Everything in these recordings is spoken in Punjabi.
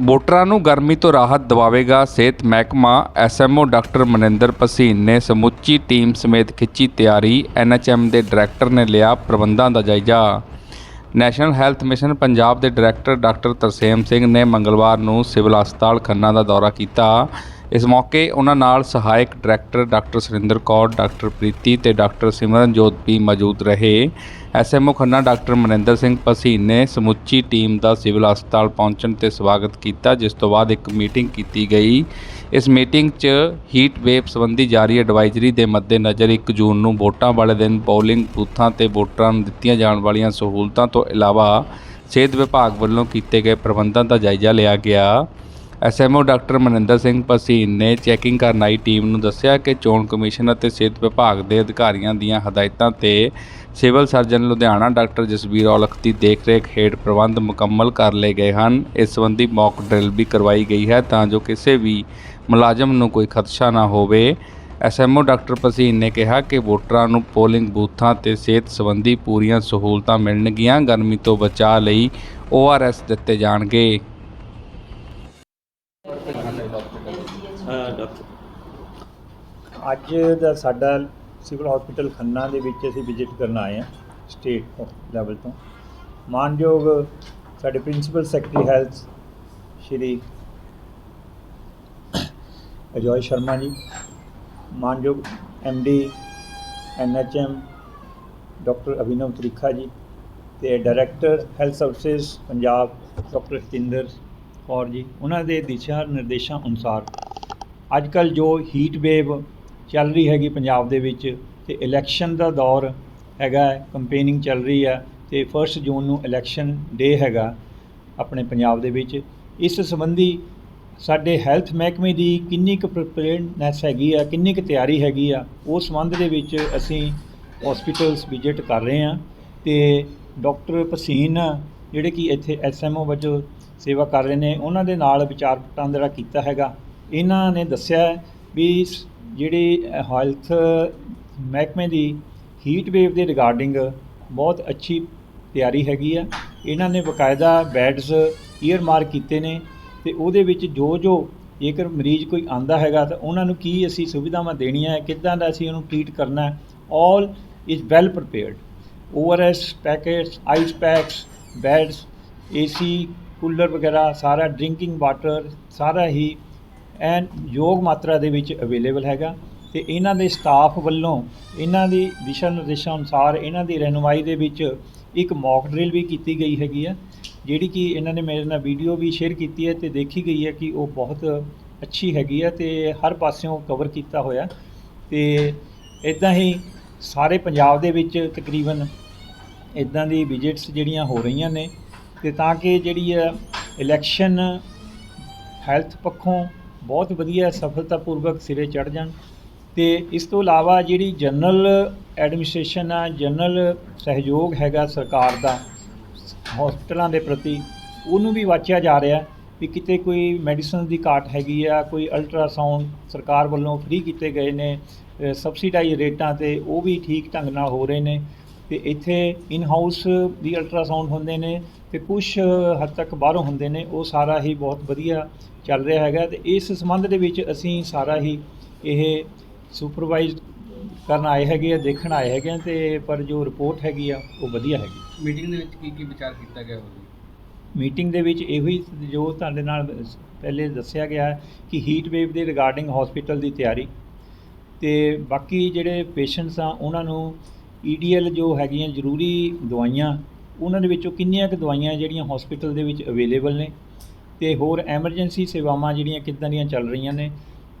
ਵੋਟਰਾਂ ਨੂੰ ਗਰਮੀ ਤੋਂ ਰਾਹਤ ਦਿਵਾਵੇਗਾ ਸਿਹਤ ਮਹਿਕਮਾ। ਐਸਐਮਓ ਡਾਕਟਰ ਮਨਿੰਦਰ ਭਸੀਨ ਨੇ ਸਮੁੱਚੀ ਟੀਮ ਸਮੇਤ ਖਿੱਚੀ ਤਿਆਰੀ। ਐਨਐਚਐਮ ਦੇ ਡਾਇਰੈਕਟਰ ਨੇ ਲਿਆ ਪ੍ਰਬੰਧਾਂ ਦਾ ਜਾਇਜ਼ਾ। ਨੈਸ਼ਨਲ ਹੈਲਥ ਮਿਸ਼ਨ ਪੰਜਾਬ ਦੇ ਡਾਇਰੈਕਟਰ ਡਾਕਟਰ ਤਰਸੇਮ ਸਿੰਘ ਨੇ ਮੰਗਲਵਾਰ ਨੂੰ ਸਿਵਲ ਹਸਪਤਾਲ ਖੰਨਾ ਦਾ ਦੌਰਾ ਕੀਤਾ। ਇਸ ਮੌਕੇ ਉਹਨਾਂ ਨਾਲ ਸਹਾਇਕ director doctor Surinder Kaur, doctor Preeti ਤੇ ਡਾਕਟਰ ਸਿਮਰਨਜੋਤ ਵੀ ਮੌਜੂਦ ਰਹੇ। ਐਸਐਮਓ ਖੰਨਾ, ਡਾਕਟਰ ਮਨਿੰਦਰ ਸਿੰਘ ਭਸੀਨ ਨੇ ਸਮੁੱਚੀ ਟੀਮ ਦਾ ਸਿਵਲ ਹਸਪਤਾਲ ਪਹੁੰਚਣ ਤੇ ਸਵਾਗਤ ਕੀਤਾ, ਜਿਸ ਤੋਂ ਬਾਅਦ ਇੱਕ ਮੀਟਿੰਗ ਕੀਤੀ ਗਈ। ਇਸ ਮੀਟਿੰਗ 'ਚ ਹੀਟ ਵੇਵ ਸੰਬੰਧੀ ਜਾਰੀ ਐਡਵਾਈਜ਼ਰੀ ਦੇ ਮੱਦੇਨਜ਼ਰ 1 ਜੂਨ ਨੂੰ ਵੋਟਾਂ ਵਾਲੇ ਦਿਨ ਪੋਲਿੰਗ ਬੂਥਾਂ ਤੇ ਵੋਟਰਾਂ ਨੂੰ ਦਿੱਤੀਆਂ ਜਾਣ ਵਾਲੀਆਂ ਸਹੂਲਤਾਂ ਤੋਂ ਇਲਾਵਾ ਸਿਹਤ ਵਿਭਾਗ ਵੱਲੋਂ ਕੀਤੇ ਗਏ ਪ੍ਰਬੰਧਾਂ ਦਾ ਜਾਇਜ਼ਾ ਲਿਆ ਗਿਆ। ਐਸਐਮਓ ਡਾਕਟਰ ਮਨਿੰਦਰ ਸਿੰਘ ਭਸੀਨ ਨੇ ਚੈਕਿੰਗ ਕਰਨ ਆਈ ਟੀਮ ਨੂੰ ਦੱਸਿਆ ਕਿ ਚੋਣ ਕਮਿਸ਼ਨ ਅਤੇ ਸਿਹਤ ਵਿਭਾਗ ਦੇ ਅਧਿਕਾਰੀਆਂ ਦੀਆਂ ਹਦਾਇਤਾਂ ਤੇ civil surgeon Ludhiana doctor Jasbir Aulakh ਦੀ ਦੇਖਰੇਖ ਹੇਠ ਪ੍ਰਬੰਧ ਮੁਕੰਮਲ ਕਰ ਲਏ ਗਏ ਹਨ। ਇਸ ਸੰਬੰਧੀ ਮੌਕ ਡਰਿਲ ਵੀ ਕਰਵਾਈ ਗਈ ਹੈ ਤਾਂ ਜੋ ਕਿਸੇ ਵੀ ਮੁਲਾਜ਼ਮ ਨੂੰ ਕੋਈ ਖਦਸ਼ਾ ਨਾ ਹੋਵੇ। ਐਸਐਮਓ ਡਾਕਟਰ ਭਸੀਨ ਨੇ ਕਿਹਾ ਕਿ ਵੋਟਰਾਂ ਨੂੰ ਪੋਲਿੰਗ ਬੂਥਾਂ ਤੇ ਸਿਹਤ ਸੰਬੰਧੀ ਪੂਰੀਆਂ ਸਹੂਲਤਾਂ ਮਿਲਣਗੀਆਂ। ਗਰਮੀ ਤੋਂ ਬਚਾਅ ਲਈ ਓਆਰਐਸ ਦਿੱਤੇ ਜਾਣਗੇ। ਅੱਜ ਦਾ ਸਾਡਾ ਸਿਵਲ ਹਸਪੀਟਲ ਖੰਨਾ ਦੇ ਵਿੱਚ ਅਸੀਂ ਵਿਜ਼ਿਟ ਕਰਨ ਆਏ ਹਾਂ, ਸਟੇਟ ਲੈਵਲ ਤੋਂ। ਮਾਨਯੋਗ ਸਾਡੇ principal secretary health Shri Ajoy Sharma ji, ਮਾਨਯੋਗ MD NHM doctor Abhinav Trikha ji ਤੇ director health services, Punjab doctor Satinder Kaur ji, ਉਹਨਾਂ ਦੇ ਦਿਸ਼ਾ ਨਿਰਦੇਸ਼ਾਂ ਅਨੁਸਾਰ ਅੱਜ ਕੱਲ ਜੋ ਹੀਟ ਵੇਵ ਚੱਲ ਰਹੀ ਹੈਗੀ ਪੰਜਾਬ ਦੇ ਵਿੱਚ ਤੇ ਇਲੈਕਸ਼ਨ ਦਾ ਦੌਰ ਹੈਗਾ ਕੰਪੇਨਿੰਗ ਚੱਲ ਰਹੀ ਆ ਤੇ 1 ਜੂਨ ਨੂੰ ਇਲੈਕਸ਼ਨ ਡੇ ਹੈਗਾ ਆਪਣੇ ਪੰਜਾਬ ਦੇ ਵਿੱਚ। ਇਸ ਸੰਬੰਧੀ ਸਾਡੇ ਹੈਲਥ ਮਹਿਕਮੇ ਦੀ ਕਿੰਨੀ ਕੁ ਪ੍ਰਿਪੇਅਰਡਨੈਸ ਹੈਗੀ ਆ, ਕਿੰਨੀ ਕੁ ਤਿਆਰੀ ਹੈਗੀ ਆ, ਉਸ ਸੰਬੰਧ ਦੇ ਵਿੱਚ ਅਸੀਂ ਹਸਪੀਟਲਸ ਵਿਜ਼ਿਟ ਕਰ ਰਹੇ ਹਾਂ ਤੇ ਡਾਕਟਰ ਭਸੀਨ ਜਿਹੜੇ ਕਿ ਇੱਥੇ ਐਸਐਮਓ ਵਜੋਂ ਸੇਵਾ ਕਰ ਰਹੇ ਨੇ, ਉਹਨਾਂ ਦੇ ਨਾਲ ਵਿਚਾਰ ਵਟਾਂਦਰਾ ਕੀਤਾ ਹੈਗਾ। ਇਹਨਾਂ ਨੇ ਦੱਸਿਆ ਵੀ ਸ- ਜਿਹੜੀ ਹੈਲਥ ਮਹਿਕਮੇ ਦੀ ਹੀਟ ਵੇਵ ਦੇ ਰਿਗਾਰਡਿੰਗ ਬਹੁਤ ਅੱਛੀ ਤਿਆਰੀ ਹੈਗੀ ਆ। ਇਹਨਾਂ ਨੇ ਬਕਾਇਦਾ ਬੈਡਸ ਈਅਰ ਮਾਰਕ ਕੀਤੇ ਨੇ ਤੇ ਉਹਦੇ ਵਿੱਚ ਜੋ ਜੋ ਜੇਕਰ ਮਰੀਜ਼ ਕੋਈ ਆਂਦਾ ਹੈਗਾ ਤਾਂ ਉਹਨਾਂ ਨੂੰ ਕੀ ਅਸੀਂ ਸੁਵਿਧਾਵਾਂ ਦੇਣੀਆਂ ਹੈ, ਕਿੱਦਾਂ ਦਾ ਅਸੀਂ ਉਹਨੂੰ ਟ੍ਰੀਟ ਕਰਨਾ ਹੈ all is well prepared ORS packets ice packs beds AC cooler ਵਗੈਰਾ, ਸਾਰਾ ਡਰਿੰਕਿੰਗ ਵਾਟਰ ਸਾਰਾ ਹੀ ਐਨ ਯੋਗ ਮਾਤਰਾ ਦੇ ਵਿੱਚ ਅਵੇਲੇਬਲ ਹੈਗਾ ਤੇ ਇਹਨਾਂ ਦੇ ਸਟਾਫ ਵੱਲੋਂ ਇਹਨਾਂ ਦੀ ਦਿਸ਼ਾ ਨਿਰਦੇਸ਼ਾਂ ਅਨੁਸਾਰ ਇਹਨਾਂ ਦੀ ਰਹਿਨੁਮਾਈ ਦੇ ਵਿੱਚ ਇੱਕ ਮੌਕ ਡਰਿਲ ਵੀ ਕੀਤੀ ਗਈ ਹੈਗੀ ਆ, ਜਿਹੜੀ ਕਿ ਇਹਨਾਂ ਨੇ ਮੇਰੇ ਨਾਲ ਵੀਡੀਓ ਵੀ ਸ਼ੇਅਰ ਕੀਤੀ ਹੈ ਤੇ ਦੇਖੀ ਗਈ ਹੈ ਕਿ ਉਹ ਬਹੁਤ ਅੱਛੀ ਹੈਗੀ ਆ ਤੇ ਹਰ ਪਾਸਿਓਂ ਕਵਰ ਕੀਤਾ ਹੋਇਆ ਤੇ ਇਦਾਂ ਹੀ ਸਾਰੇ ਪੰਜਾਬ ਦੇ ਵਿੱਚ ਤਕਰੀਬਨ ਇਦਾਂ ਦੀ ਵਿਜ਼ਿਟਸ ਜਿਹੜੀਆਂ ਹੋ ਰਹੀਆਂ ਨੇ ਤੇ ਤਾਂ ਕਿ ਜਿਹੜੀ ਹੈ ਇਲੈਕਸ਼ਨ ਹੈਲਥ ਪੱਖੋਂ ਬਹੁਤ ਵਧੀਆ ਸਫਲਤਾਪੂਰਵਕ ਸਿਰੇ ਚੜ ਜਾਣ। ਤੇ ਇਸ ਤੋਂ ਇਲਾਵਾ ਜਿਹੜੀ ਜਨਰਲ ਐਡਮਿਨਿਸਟ੍ਰੇਸ਼ਨ ਆ, ਜਨਰਲ ਸਹਿਯੋਗ ਹੈਗਾ ਸਰਕਾਰ ਦਾ ਹਸਪਤਾਲਾਂ ਦੇ ਪ੍ਰਤੀ, ਉਹਨੂੰ ਵੀ ਵਾਚਿਆ ਜਾ ਰਿਹਾ ਵੀ ਕਿਤੇ ਕੋਈ ਮੈਡੀਸਨ ਦੀ ਘਾਟ ਹੈਗੀ ਆ, ਕੋਈ ਅਲਟਰਾਸਾਊਂਡ ਸਰਕਾਰ ਵੱਲੋਂ ਫ੍ਰੀ ਕੀਤੇ ਗਏ ਨੇ ਸਬਸਿਡਾਈਜ਼ ਰੇਟਾਂ ਤੇ ਉਹ ਵੀ ਠੀਕ ਢੰਗ ਨਾਲ ਹੋ ਰਹੇ ਨੇ। ਤੇ ਇੱਥੇ ਇਨ ਹਾਊਸ ਵੀ ਅਲਟਰਾਸਾਊਂਡ ਹੁੰਦੇ ਨੇ ਤੇ ਕੁਝ ਹੱਦ ਤੱਕ ਬਾਹਰੋਂ ਹੁੰਦੇ ਨੇ ਉਹ ਸਾਰਾ ਹੀ ਬਹੁਤ ਵਧੀਆ ਚੱਲ ਰਿਹਾ ਹੈਗਾ ਤੇ ਇਸ ਸੰਬੰਧ ਦੇ ਵਿੱਚ ਅਸੀਂ ਸਾਰਾ ਹੀ ਇਹ ਸੁਪਰਵਾਈਜ਼ ਕਰਨ ਆਏ ਹੈਗੇ ਆ ਦੇਖਣ ਆਏ ਹੈਗੇ ਆ ਤੇ ਪਰ ਜੋ ਰਿਪੋਰਟ ਹੈਗੀ ਆ ਉਹ ਵਧੀਆ ਹੈਗੀ। ਮੀਟਿੰਗ ਦੇ ਵਿੱਚ ਕੀ ਕੀ ਵਿਚਾਰ ਕੀਤਾ ਗਿਆ ਹੋਵੇ ਮੀਟਿੰਗ ਦੇ ਵਿੱਚ ਇਹੋ ਹੀ ਜੋ ਤੁਹਾਡੇ ਨਾਲ ਪਹਿਲੇ ਦੱਸਿਆ ਗਿਆ ਕਿ ਹੀਟ ਵੇਵ ਦੇ ਰਿਗਾਰਡਿੰਗ ਹਸਪੀਟਲ ਦੀ ਤਿਆਰੀ ਤੇ ਬਾਕੀ ਜਿਹੜੇ ਪੇਸ਼ੈਂਟਸ ਆ ਉਹਨਾਂ ਨੂੰ ਈਡੀਐਲ ਜੋ ਹੈਗੀਆਂ ਜ਼ਰੂਰੀ ਦਵਾਈਆਂ ਉਹਨਾਂ ਦੇ ਵਿੱਚੋਂ ਕਿੰਨੀਆਂ ਕੁ ਦਵਾਈਆਂ ਜਿਹੜੀਆਂ ਹਸਪੀਟਲ ਦੇ ਵਿੱਚ ਅਵੇਲੇਬਲ ਨੇ ਤੇ ਹੋਰ ਐਮਰਜੈਂਸੀ ਸੇਵਾਵਾਂ ਜਿਹੜੀਆਂ ਕਿੱਦਾਂ ਦੀਆਂ ਚੱਲ ਰਹੀਆਂ ਨੇ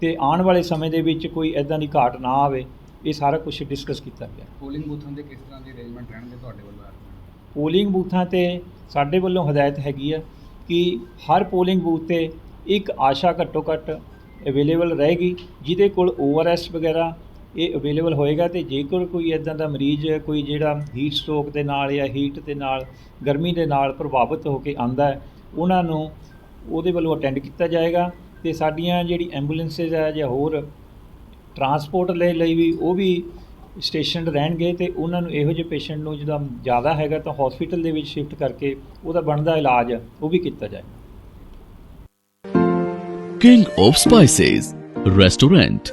ਤੇ ਆਉਣ ਵਾਲੇ ਸਮੇਂ ਦੇ ਵਿੱਚ ਕੋਈ ਐਦਾਂ ਦੀ ਘਾਟ ਨਾ ਆਵੇ ਇਹ ਸਾਰਾ ਕੁਝ ਡਿਸਕਸ ਕੀਤਾ ਗਿਆ। ਪੋਲਿੰਗ ਬੂਥਾਂ ਦੇ ਕਿਸ ਤਰ੍ਹਾਂ ਦੇ ਅਰੇਂਜਮੈਂਟ ਰਹਿਣਗੇ ਤੁਹਾਡੇ ਵੱਲੋਂ? ਪੋਲਿੰਗ ਬੂਥਾਂ ਤੇ ਸਾਡੇ ਵੱਲੋਂ ਹਦਾਇਤ ਹੈਗੀ ਆ ਕਿ ਹਰ ਪੋਲਿੰਗ ਬੂਥ ਤੇ ਇੱਕ ਆਸ਼ਾ ਘੱਟੋ ਘੱਟ ਅਵੇਲੇਬਲ ਰਹੇਗੀ ਜਿਹਦੇ ਕੋਲ ਓਆਰਐਸ ਵਗੈਰਾ ਇਹ ਅਵੇਲੇਬਲ ਹੋਏਗਾ ਤੇ ਜੇਕਰ ਕੋਈ ਇਦਾਂ ਦਾ ਮਰੀਜ਼, ਕੋਈ ਜਿਹੜਾ ਹੀਟ ਸਟ੍ਰੋਕ ਦੇ ਨਾਲ ਜਾਂ ਹੀਟ ਦੇ ਨਾਲ, ਗਰਮੀ ਦੇ ਨਾਲ ਪ੍ਰਭਾਵਿਤ ਹੋ ਕੇ ਆਂਦਾ ਹੈ, ਉਹਨਾਂ ਨੂੰ ਉਹਦੇ ਵੱਲੋਂ ਅਟੈਂਡ ਕੀਤਾ ਜਾਏਗਾ ਤੇ ਸਾਡੀਆਂ ਜਿਹੜੀ ਐਂਬੂਲੈਂਸਸ ਹੈ ਜਾਂ ਹੋਰ ਟਰਾਂਸਪੋਰਟ ਲਈ ਲਈ ਵੀ ਉਹ ਵੀ ਸਟੇਸ਼ਨ ਰਹਿਣਗੇ ਤੇ ਉਹਨਾਂ ਨੂੰ ਇਹੋ ਜਿਹੇ ਪੇਸ਼ੈਂਟ ਨੂੰ ਜਿਹਦਾ ਜ਼ਿਆਦਾ ਹੈਗਾ ਤਾਂ ਹਸਪੀਟਲ ਦੇ ਵਿੱਚ ਸ਼ਿਫਟ ਕਰਕੇ ਉਹਦਾ ਬਣਦਾ ਇਲਾਜ ਉਹ ਵੀ ਕੀਤਾ ਜਾਏਗਾ king of spices restaurant